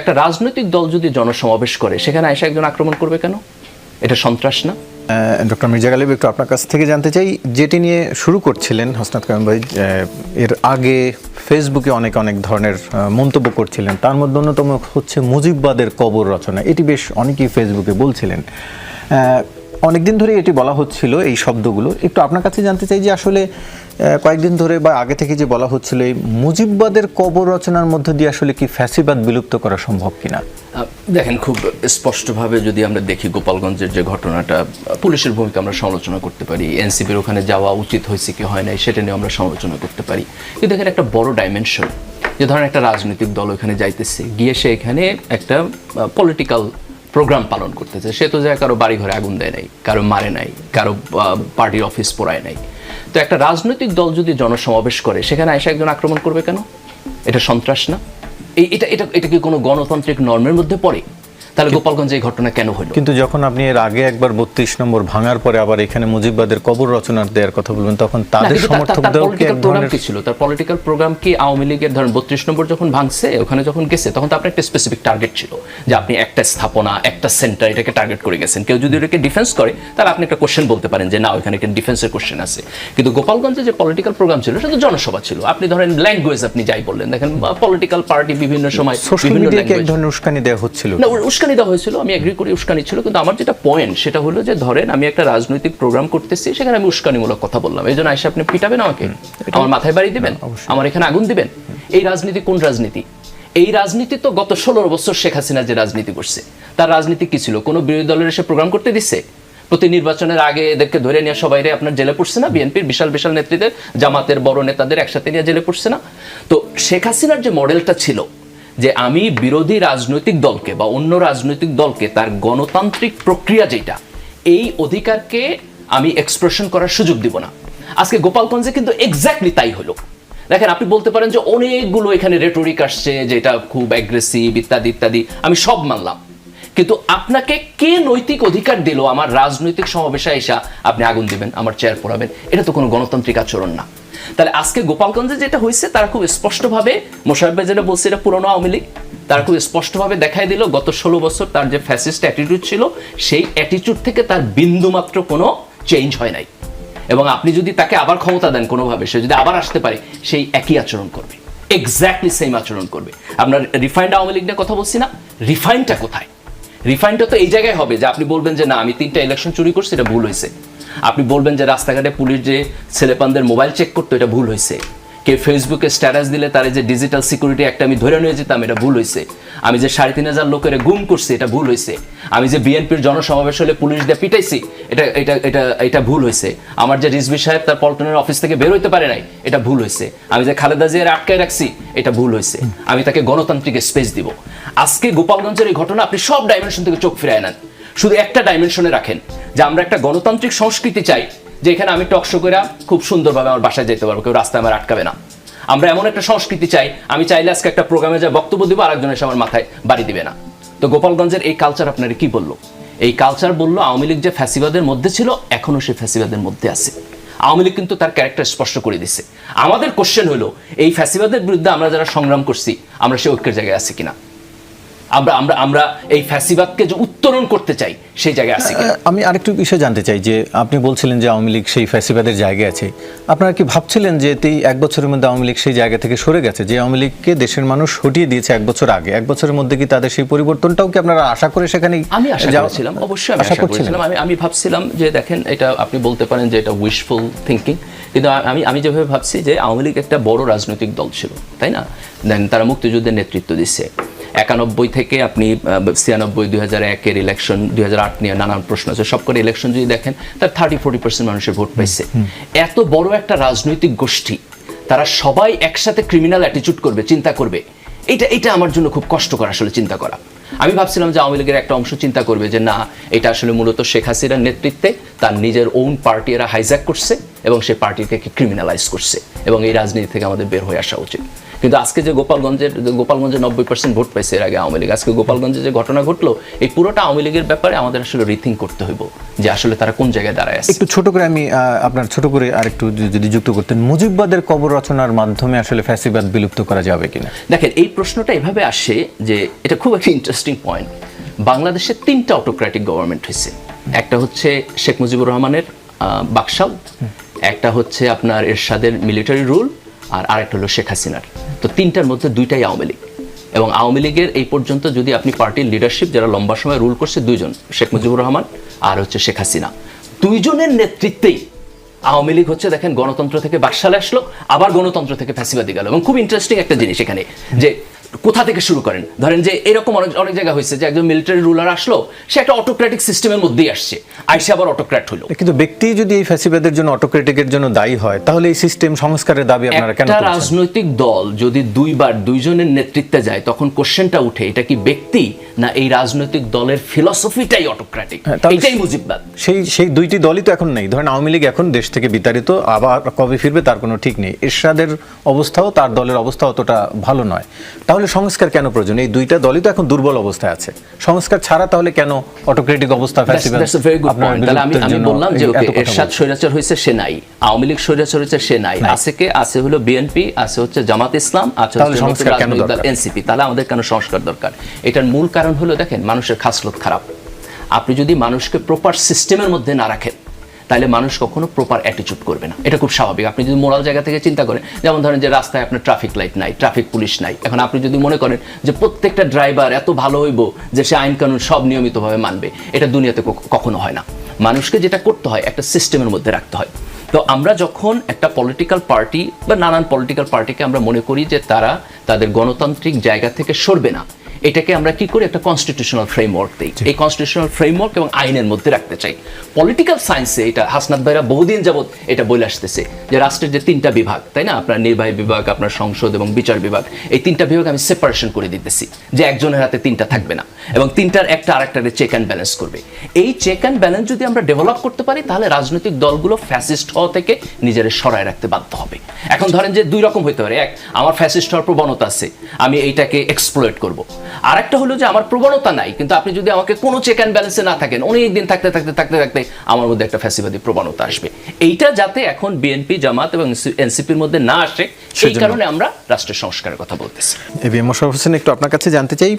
একটা রাজনৈতিক দল যদি জনসমাবেশ করে, সেখানে আয়সা একজন আক্রমণ করবে কেন? এটা সন্ত্রাস না? ডক্টর মির্জা গালিব, একটু আপনার কাছ থেকে জানতে চাই, যেটি নিয়ে শুরু করছিলেন হসনাত কালাম ভাই এর আগে ফেসবুকে অনেক অনেক ধরনের মন্তব্য করছিলেন। তার মধ্যে অন্যতম হচ্ছে মুজিববাদের কবর রচনা। এটি বেশ অনেকেই ফেসবুকে বলছিলেন। অনেকদিন ধরে এটি বলা হচ্ছিল, এই শব্দগুলো। একটু আপনার কাছে জানতে চাই যে আসলে কয়েকদিন ধরে বা আগে থেকে যে বলা হচ্ছিল, এই মুজিববাদের কবর রচনার মধ্য দিয়ে আসলে কি ফ্যাসিবাদ বিলুপ্ত করা সম্ভব কিনা? দেখেন, খুব স্পষ্টভাবে যদি আমরা দেখি গোপালগঞ্জের যে ঘটনাটা, পুলিশের ভূমিকা আমরা সমালোচনা করতে পারি, এনসিপির ওখানে যাওয়া উচিত হয়েছে কি হয় নাই, সেটা নিয়ে আমরা সমালোচনা করতে পারি। কিন্তু এখানে একটা বড় ডাইমেনশন যে ধরেন একটা রাজনৈতিক দল ওখানে যাইতেছে, গিয়ে সে এখানে একটা পলিটিক্যাল প্রোগ্রাম পালন করতেছে। সে তো যায় কারও বাড়ি ঘরে আগুন দেয় নাই, কারও মারে নাই, কারও পার্টির অফিস পোড়ায় নাই। তো একটা রাজনৈতিক দল যদি জনসমাবেশ করে, সেখানে এসে একজন আক্রমণ করবে কেন? এটা সন্ত্রাস না? এই, এটা এটা এটা কি কোনো গণতান্ত্রিক নর্মের মধ্যে পড়ে? তাহলে গোপালগঞ্জে এই ঘটনা কেন হলো? কিন্তু যখন আপনি এর আগে একবার বত্রিশ নম্বর ভাঙার পরে আবার এখানে মুজিববাদের কবর রচনার দেওয়ার কথা বলবেন তখন তাদের কিন্তু তার- তার- তার সমর্থকদেরও কি political এক program ধরনের কি ছিল? তার পলিটিক্যাল প্রোগ্রাম কি আওয়ামী লীগের ধরেন বত্রিশ নম্বর যখন ভাঙছে ওখানে যখন গেছে তখন তো আপনার একটা স্পেসিফিক টার্গেট ছিল যে আপনি একটা স্থাপনা একটা সেন্টার এটাকে টার্গেট করে গেছেন। কেউ যদি এটাকে ডিফেন্স করে তাহলে আপনি একটা কোশ্চেন বলতে পারেন যে না ওখানে একটা ডিফেন্সের কোশ্চেন আছে। কিন্তু গোপালগঞ্জে যে পলিটিক্যাল প্রোগ্রাম ছিল সেটা তো জনসভা ছিল। আপনি ধরেন ল্যাঙ্গুয়েজ আপনি যাই বললেন দেখেন পলিটিক্যাল পার্টি বিভিন্ন সময় বিভিন্ন ধরনের উস্কানি দেওয়া হচ্ছিল। না উস্কানি দেওয়া হয়েছিল আমি এগ্রি করি উস্কানি ছিল কিন্তু আমার যেটা পয়েন্ট সেটা হলো যে ধরেন আমি একটা রাজনৈতিক প্রোগ্রাম করতেছি সেখানে আমি উস্কানিমূলক কথা বললাম। এই জন্য আইসা আপনি পিটাবেন আমাকে? আমার মাথায় বাড়ি দিবেন? আমার এখানে আগুন দিবেন? এই রাজনীতি কোন রাজনীতি? এই রাজনীতি তো গত ষোলো বছর শেখ হাসিনা যে রাজনীতি করছে তার রাজনীতি কি ছিল? কোনো বিরোধী দলের এসে প্রোগ্রাম করতে দিচ্ছে প্রতি নির্বাচনের আগে এদেরকে ধরে নিয়ে সবাই আপনার জেলে পড়ছে না? বিএনপির বিশাল বিশাল নেত্রীদের জামাতের বড় নেতাদের একসাথে নিয়ে জেলে পড়ছে না? তো শেখ হাসিনার যে মডেলটা ছিল যে আমি বিরোধী রাজনৈতিক দলকে বা অন্য রাজনৈতিক দলকে তার গণতান্ত্রিক প্রক্রিয়া যেটা, এই অধিকারকে আমি এক্সপ্রেশন করার সুযোগ দিব না। আজকে গোপালগঞ্জে কিন্তু এক্স্যাক্টলি তাই হলো। দেখেন, আপনি বলতে পারেন যে অনেকগুলো এখানে রেটরিক আসছে যেটা খুব অ্যাগ্রেসিভ ইত্যাদি ইত্যাদি। আমি সব মানলাম। কিন্তু আপনাকে কে নৈতিক অধিকার দিল? আমার রাজনৈতিক সমাবেশে এসা আপনি আগুন দিবেন, আমার চেয়ার পড়াবেন। এটা তো কোনো গণতান্ত্রিক আচরণ না। তাহলে আজকে গোপালগঞ্জে যেটা হয়েছে, তারা খুব স্পষ্টভাবে মোশারফ যেটা বলছে এটা পুরনো আওয়ামী লীগ, তারা খুব স্পষ্টভাবে দেখাই দিল, গত ষোলো বছর তার যে ফ্যাসিস্ট অ্যাটিটিউড ছিল, সেই অ্যাটিটিউড থেকে তার বিন্দুমাত্র কোনো চেঞ্জ হয় নাই। এবং আপনি যদি তাকে আবার ক্ষমতা দেন কোনোভাবে, সে যদি আবার আসতে পারে, সেই একই আচরণ করবে। এক্স্যাক্টলি সেম আচরণ করবে। আপনার রিফাইন্ড আওয়ামী লীগ নিয়ে কথা বলছি না রিফাইনটা কোথায়? রিফাইনটা তো এই জায়গায় হবে যে আপনি বলবেন যে না, আমি তিনটা ইলেকশন চুরি করছি, এটা ভুল হয়েছে। আপনি বলবেন যে রাস্তাঘাটে পুলিশ যে ছেলেপানদের মোবাইল চেক করতো, এটা ভুল হয়েছে। কে ফেসবুকে স্ট্যাটাস দিলে তার যে ডিজিটাল সিকিউরিটি একটা আমি ধরে নিয়ে যেতাম এটা ভুল হয়েছে। আমি যে সাড়ে তিন হাজার লোকের গুম করছি, এটা ভুল হয়েছে। আমি যে বিএনপির জনসমাবেশ হলে পুলিশ দিয়ে পিটাইছি, এটা এটা এটা এটা ভুল হয়েছে। আমার যে রিজভি সাহেব তার পল্টনের অফিস থেকে বের হইতে পারে নাই, এটা ভুল হয়েছে। আমি যে খালেদা জিয়ার আটকায় রাখছি, এটা ভুল হয়েছে। আমি তাকে গণতান্ত্রিক স্পেস দিব। আজকে গোপালগঞ্জের এই ঘটনা আপনি সব ডাইমেনশন থেকে চোখ ফিরায় নেন। শুধু একটা ডাইমেনশনে রাখেন। যে আমরা একটা গণতান্ত্রিক সংস্কৃতি চাই যে এখানে আমি টকশো করে খুব সুন্দরভাবে আমার বাসায় যেতে পারব, কেউ রাস্তায় আমার আটকাবে না। আমরা এমন একটা সংস্কৃতি চাই, আমি চাইলে আজকে একটা প্রোগ্রামে যা বক্তব্য দিব, আরেকজন এসে আমার মাথায় বাড়ি দিবে না। তো গোপালগঞ্জের এই কালচার আপনারা কি বলল? এই কালচার বলল আওয়ামী লীগ যে ফ্যাসিবাদের মধ্যে ছিল, এখনও সে ফ্যাসিবাদের মধ্যে আছে। আওয়ামী লীগ কিন্তু তার ক্যারেক্টার স্পষ্ট করে দিছে। আমাদের কোশ্চেন হলো, এই ফ্যাসিবাদের বিরুদ্ধে আমরা যারা সংগ্রাম করছি, আমরা সে ঐক্যের জায়গায় আছি কিনা? আমরা আমরা আমরা এই ফ্যাসিবাদকে যে উত্তরণ করতে চাই সেই জায়গায় আছি আমি আরেকটু বিষয় জানতে চাই যে আপনি বলছিলেন যে আওয়ামী লীগ সেই ফ্যাসিবাদের জায়গায় আছে। আপনারা কি ভাবছিলেন যে এই এক বছরের মধ্যে আওয়ামী লীগ সেই জায়গা থেকে সরে গেছে যে আওয়ামী লীগকে দেশের মানুষ হটিয়ে দিয়েছে এক বছর আগে? এক বছরের মধ্যে কি তাদের সেই পরিবর্তনটাও কি আপনারা আশা করে সেখানে আমি আশা করেছিলাম অবশ্যই আমি আশা করেছিলাম। আমি আমি ভাবছিলাম যে দেখেন এটা আপনি বলতে পারেন যে এটা উইশফুল থিঙ্কিং কিন্তু আমি আমি যেভাবে ভাবছি যে আওয়ামী লীগ একটা বড় রাজনৈতিক দল ছিল তাই না? দেন তারা মুক্তিযুদ্ধের নেতৃত্ব দিচ্ছে। একানব্বই থেকে আপনি ছিয়ানব্বই দুই হাজার একের ইলেকশন দুই হাজার আট নিয়ে নানান প্রশ্ন আছে। সব করে ইলেকশন যদি দেখেন তার থার্টি ফোর্টি পার্সেন্ট মানুষের ভোট পাইছে। এত বড় একটা রাজনৈতিক গোষ্ঠী তারা সবাই একসাথে ক্রিমিনাল অ্যাটিচিউড করবে চিন্তা করবে। এটা এটা আমার জন্য খুব কষ্টকর আসলে চিন্তা করা। আমি ভাবছিলাম যে আওয়ামী লীগের একটা অংশ চিন্তা করবে যে না এটা আসলে মূলত শেখ হাসিনার নেতৃত্বে তার নিজের ওন পার্টি এরা হাইজ্যাক করছে এবং সে পার্টিকে ক্রিমিনালাইজ করছে। এবং এই রাজনীতি থেকে আমাদের বের হয়ে আসা উচিত। কিন্তু আজকে যে গোপালগঞ্জের গোপালগঞ্জে নব্বই পার্সেন্ট ভোট পাইছে এর আগে আওয়ামী লীগ। আজকে গোপালগঞ্জে যে ঘটনা ঘটলো এই পুরোটা আওয়ামী লীগের ব্যাপারে আমাদের আসলে রিথিং করতে হইব যে আসলে তারা কোন জায়গায় দাঁড়ায় আছে। একটু ছোট করে আমি আপনার ছোট করে আরেকটু যদি- যদি যুক্ত করতেন মুজিববাদের কবর রচনার মাধ্যমে আসলে ফ্যাসিবাদ বিলুপ্ত করা যাবে কিনা? দেখেন এই প্রশ্নটা এভাবে আসে যে এটা খুব একটা ইন্টারেস্টিং পয়েন্ট বাংলাদেশে তিনটা অটোক্রেটিক গভর্নমেন্ট হয়েছে একটা হচ্ছে শেখ মুজিবুর রহমানের বাকশাল একটা হচ্ছে আপনার এরশাদের মিলিটারি রুল আর আরেকটা হলো শেখ হাসিনার। তো তিনটার মধ্যে দুইটাই আওয়ামী লীগ। এবং আওয়ামী লীগের এই পর্যন্ত যদি আপনি পার্টির লিডারশিপ যারা লম্বা সময় রুল করছে, দুইজন, শেখ মুজিবুর রহমান আর হচ্ছে শেখ হাসিনা। দুইজনের নেতৃত্বেই আওয়ামী লীগ হচ্ছে, দেখেন, গণতন্ত্র থেকে বাকশালে আসলো, আবার গণতন্ত্র থেকে ফ্যাসিবাদী গেল। এবং খুব ইন্টারেস্টিং একটা জিনিস এখানে, যে কোথা থেকে শুরু করেন? ধরেন যে এরকম অনেক অনেক জায়গা হয়েছে যে একজন মিলিটারি রুলার আসলো সে একটা অটোক্রেটিক সিস্টেমের মধ্যেই আসছে। আইসে আবার অটোক্র্যাট হলো। কিন্তু ব্যক্তি যদি এই ফ্যাসিবাদের জন্য অটোক্রেটিকের জন্য দায়ী হয় তাহলে এই সিস্টেম সংস্কারের দাবি আপনারা কেন একটা রাজনৈতিক দল যদি দুইবার দুইজনের নেতৃত্বে যায় তখন কোশ্চেনটা উঠে এটা কি ব্যক্তি না এই রাজনৈতিক দলের ফিলসফিটাই অটোক্রেটিক হ্যাঁ, এটাই মুজিববাদ। সেই সেই দুইটি দলই তো এখন নেই। ধরেন আওয়ামী লীগ এখন দেশ থেকে বিতাড়িত আবার কবে ফিরবে তার কোনো ঠিক নেই। এরশাদের অবস্থাও তার দলের অবস্থা অতটা ভালো নয়। তাহলে সংস্কার কেন প্রয়োজন? এই দুইটা দলই তো এখন দুর্বল অবস্থায় আছে। সংস্কার ছাড়া তাহলে কেন অটোক্রেটিক অবস্থা. তাহলে আমি আমি বললাম যে ওকে এরশাদ স্বৈরাচার হয়েছে সে নাই আওয়ামী লীগ স্বৈরাচার হয়েছে সে নাই আছে কে? আছে হলো বিএনপি আছে হচ্ছে জামাত ইসলাম আছে তাহলে দরকার? এনসিপি। তাহলে আমাদের কেন সংস্কার দরকার? এটার মূল কারণ হলো দেখেন মানুষের খাসলত খারাপ। আপনি যদি মানুষকে প্রপার সিস্টেমের মধ্যে না রাখেন তাহলে মানুষ কখনো প্রপার অ্যাটিচিউড করবে না। এটা খুব স্বাভাবিক। আপনি যদি মোরাল জায়গা থেকে চিন্তা করেন, যেমন ধরেন যে রাস্তায় আপনার ট্রাফিক লাইট নাই ট্রাফিক পুলিশ নাই, এখন আপনি যদি মনে করেন যে প্রত্যেকটা ড্রাইভার এত ভালো হইব যে সে আইন কানুন সব নিয়মিতভাবে মানবে, এটা দুনিয়াতে কখনো হয় না। মানুষকে যেটা করতে হয়, একটা সিস্টেমের মধ্যে রাখতে হয়। তো আমরা যখন একটা পলিটিক্যাল পার্টি বা নানান পলিটিক্যাল পার্টিকে আমরা মনে করি যে তারা তাদের গণতান্ত্রিক জায়গা থেকে সরবে না এটাকে আমরা কি করি? একটা কনস্টিটিউশনাল ফ্রেমওয়ার্ক দিই। এই কনস্টিটিউশনাল ফ্রেমওয়ার্ক এবং আইনের মধ্যে রাখতে চাই। পলিটিক্যাল সায়েন্সে এটা হাসনাত ভাইরা বহুদিন যাবত এটা বলে আসতেছে যে রাষ্ট্রের যে তিনটা বিভাগ তাই না? আপনার নির্বাহী বিভাগ আপনার সংসদ এবং বিচার বিভাগ এই তিনটা বিভাগ আমি সেপারেশন করে দিতেছি যে একজনের হাতে তিনটা থাকবে না এবং তিনটার একটা আরেকটারে চেক অ্যান্ড ব্যালেন্স করবে। এই চেক অ্যান্ড ব্যালেন্স যদি আমরা ডেভেলপ করতে পারি তাহলে রাজনৈতিক দলগুলো ফ্যাসিস্ট হওয়া থেকে নিজের সরায় রাখতে বাধ্য হবে। এখন ধরেন যে দুই রকম হইতে পারে। এক আমার ফ্যাসিস্ট হওয়ার প্রবণতা আছে আমি এইটাকে এক্সপ্লয়েট করব। আর একটা হলো যে আমার প্রবণতা নাই কিন্তু আপনি যদি আমাকে কোনো চেক অ্যান্ড ব্যালেন্সে না থাকেন অনেক দিন থাকতে থাকতে থাকতে থাকতে আমার মধ্যে একটা ফ্যাসিবাদী প্রবণতা আসবে। এইটা যাতে এখন বিএনপি জামাত এবং এনসিপির মধ্যে না আসে সেই কারণে আমরা রাষ্ট্রের সংস্কারের কথা বলতেছি। এ বি এম হোসেন একটু আপনার কাছে জানতে চাই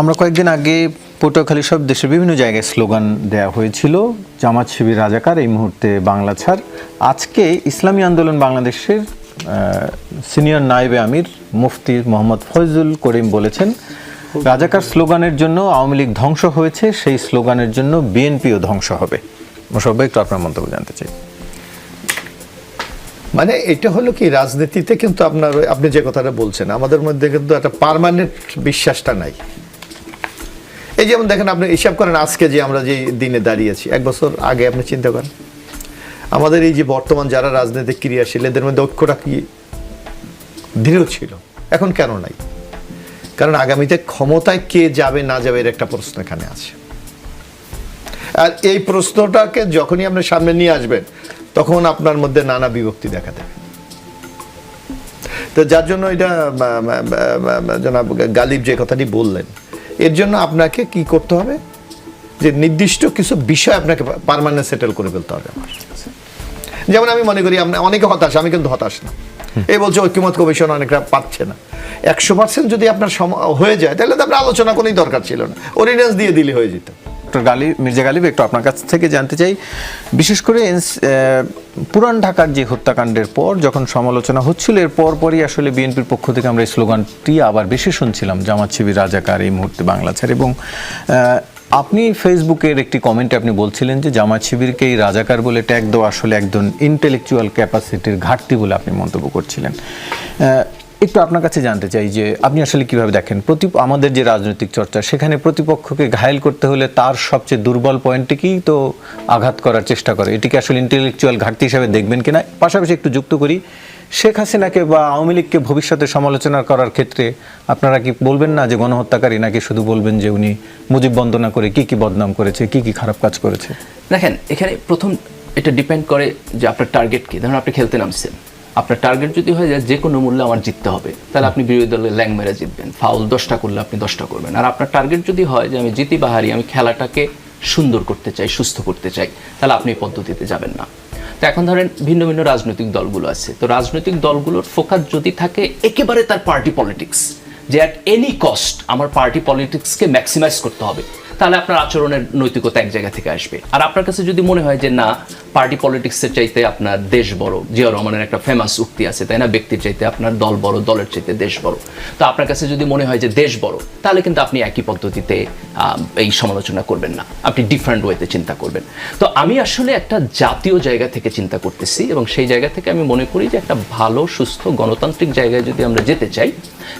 আমরা কয়েকদিন আগে পটুয়াখালী সব দেশের বিভিন্ন জায়গায় স্লোগান দেওয়া হয়েছিল জামাত শিবির রাজাকার এই মুহূর্তে বাংলা ছাড়। আজকে ইসলামী আন্দোলন বাংলাদেশের সিনিয়র নায়েবে আমির মুফতি মোহাম্মদ ফয়জুল করিম বলেছেন, রাজাকার স্লোগানের জন্য আওয়ামী লীগ ধ্বংস হয়েছে, সেই স্লোগানের জন্য বিএনপিও ধ্বংস হবে। মোশাররফ একটু আপনার মন্তব্য জানতে চাই। মানে এটা হলো কি, রাজনীতিতে কিন্তু আপনার আপনি যে কথাটা বলছেন, আমাদের মধ্যে কিন্তু একটা পার্মানেন্ট বিশ্বাসটা নাই। এই যেমন দেখেন, আপনি হিসাব করেন, আজকে যে আমরা যে দিনে দাঁড়িয়েছি এক বছর আগে আপনি চিন্তা করেন? আমাদের এই যে বর্তমান যারা রাজনৈতিক ক্রিয়াশীল, এদের মধ্যে ঐক্যটা কি? দৃঢ় ছিল। এখন কেন নাই? কারণ আগামীতে ক্ষমতায় কে যাবে না যাবে এর একটা প্রশ্ন এখানে আছে। আর এই প্রশ্নটাকে যখনই আপনি সামনে নিয়ে আসবেন, তখন আপনার মধ্যে নানা বিভক্তি দেখা দেবে। তো যার জন্য এটা জনাব গালিব যে কথাটি বললেন, এর জন্য আপনাকে কি করতে হবে? যে নির্দিষ্ট কিছু বিষয় আপনাকে পারমানেন্ট সেটেল করে ফেলতে হবে আমার। যেমন আমি মনে করি, আপনি অনেকে হতাশ, আমি কিন্তু হতাশ না। এই বলছে, ঐক্যমত কমিশন অনেকরা পাচ্ছে না। একশো পার্সেন্ট যদি আপনার হয়ে যায়, তাহলে তো আপনার আলোচনা কোনোই দরকার ছিল না। অর্ডিন্যান্স দিয়ে দিলে হয়ে যেত। ডক্টর গালি মির্জা গালিব, একটু আপনার কাছ থেকে জানতে চাই। বিশেষ করে পুরান ঢাকার যে হত্যাকাণ্ডের পর যখন সমালোচনা হচ্ছিল, এর পরপরই আসলে বিএনপির পক্ষ থেকে আমরা এই স্লোগানটি আবার বেশি শুনছিলাম, জামাত শিবির রাজাকার এই মুহূর্তে বাংলা ছাড় এবং আপনি ফেসবুকের একটি কমেন্টে আপনি বলছিলেন যে জামাত শিবিরকে এই রাজাকার বলে ট্যাগ দেওয়া আসলে একজন ইন্টেলেকচুয়াল ক্যাপাসিটির ঘাটতি বলে আপনি মন্তব্য করছিলেন। একটু আপনার কাছে জানতে চাই যে আপনি আসলে কীভাবে দেখেন? প্রতি আমাদের যে রাজনৈতিক চর্চা, সেখানে প্রতিপক্ষকে ঘায়েল করতে হলে তার সবচেয়ে দুর্বল পয়েন্টটিকেই তো আঘাত করার চেষ্টা করে। এটিকে আসলে ইন্টেলেকচুয়াল ঘাটতি হিসাবে দেখবেন কিনা? পাশাপাশি একটু যুক্ত করি শেখ হাসিনাকে বা আওয়ামী লীগকে ভবিষ্যতে সমালোচনা করার ক্ষেত্রে আপনারা কি বলবেন না যে গণহত্যাকারী নাকি শুধু বলবেন যে উনি মুজিব বন্দনা করে কি কি বদনাম করেছে, কি কি খারাপ কাজ করেছে? দেখেন, এখানে প্রথম এটা ডিপেন্ড করে যে আপনার টার্গেট কি। ধরুন আপনি খেলতে নামছেন। আপনার টার্গেট যদি হয় যে যে কোনো মূল্যে আমার জিততে হবে। তাহলে আপনি বিরোধী দলের ল্যাং মেরে জিতবেন। ফাউল দশটা করলে আপনি দশটা করবেন। আর আপনার টার্গেট যদি হয় যে আমি জিতি বা হারি, আমি খেলাটাকে সুন্দর করতে চাই, সুস্থ করতে চাই, তাহলে আপনি এই পদ্ধতিতে যাবেন না। তো এখন ধরেন ভিন্ন ভিন্ন রাজনৈতিক দলগুলো আছে। তো রাজনৈতিক দলগুলোর ফোকাস যদি থাকে, একেবারে তার পার্টি পলিটিক্স যে অ্যাট এনি কস্ট আমার পার্টি পলিটিক্সকে ম্যাক্সিমাইজ করতে হবে। তাহলে আপনার আচরণের নৈতিকতা এক জায়গা থেকে আসবে। আর আপনার কাছে যদি মনে হয় যে না পার্টি পলিটিক্সের চাইতে আপনার দেশ বড়, জিয়া রহমানের একটা ফেমাস উক্তি আছে, তাই না? ব্যক্তির চাইতে আপনার দল বড়, দলের চাইতে দেশ বড়। তো আপনার কাছে যদি মনে হয় যে দেশ বড়, তাহলে কিন্তু আপনি একই পদ্ধতিতে এই সমালোচনা করবেন না। আপনি ডিফারেন্ট ওয়েতে চিন্তা করবেন। তো আমি আসলে একটা জাতীয় জায়গা থেকে চিন্তা করতেছি এবং সেই জায়গা থেকে আমি মনে করি যে একটা ভালো, সুস্থ, গণতান্ত্রিক জায়গায় যদি আমরা যেতে চাই,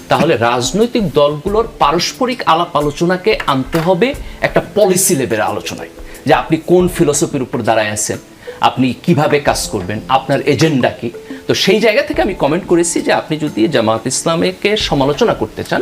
তাহলে রাজনৈতিক দলগুলোর পারস্পরিক আলাপ আলোচনাকে আনতে হবে একটা পলিসি লেভেলের আলোচনায়। যে আপনি কোন ফিলোসফির উপর দাঁড়ায় আছেন, আপনি কীভাবে কাজ করবেন, আপনার এজেন্ডা কি? তো সেই জায়গা থেকে আমি কমেন্ট করেছি যে আপনি যদি জামাত ইসলামকে সমালোচনা করতে চান